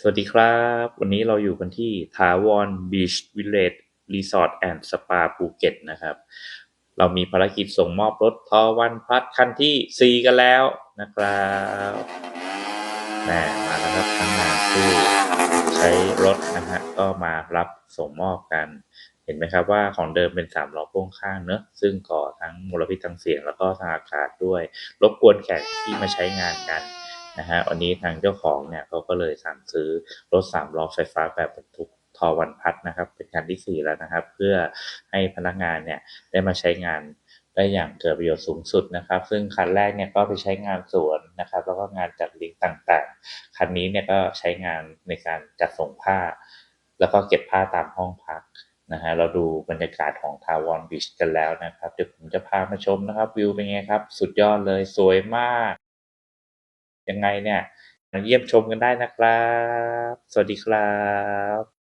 สวัสดีครับ วันนี้เราอยู่กันที่ถาวรบีชวิลเลจรีสอร์ทแอนด์สปาภูเก็ตนะครับ เรามีภารกิจส่งมอบรถทอวันพัดคันที่ 4 กันแล้วนะครับแหมมาแล้วครับทั้งงานผู้ใช้รถนะฮะก็มารับส่งมอบกัน เห็นไหมครับว่าของเดิมเป็นสามล้อพ่วงข้างเนอะซึ่งก่อทั้งมลพิษทางเสียงแล้วก็ทางอากาศด้วย รบกวนแขกที่มาใช้งานกัน นะฮะวันนี้ทางเจ้าของเนี่ยเขาก็เลยสั่งซื้อรถสามล้อไฟฟ้าแบบบรรทุกทอวันพัดนะครับ เป็นคันที่สี่แล้วนะครับ เพื่อให้พนักงานเนี่ยได้มาใช้งานได้อย่างเกิดประโยชน์สูงสุดนะครับ ซึ่งคันแรกเนี่ยก็ไปใช้งานสวนนะครับ แล้วก็งานจัดเลี้ยงต่างๆ คันนี้เนี่ยก็ใช้งานในการจัดส่งผ้า แล้วก็เก็บผ้าตามห้องพักนะฮะเราดูบรรยากาศของทาวอนบีชกันแล้วนะครับ เดี๋ยวผมจะพามาชมนะครับ วิวเป็นไงครับ สุดยอดเลยสวยมาก ยังไงเนี่ยมาเยี่ยมชมกันได้นะครับ สวัสดีครับ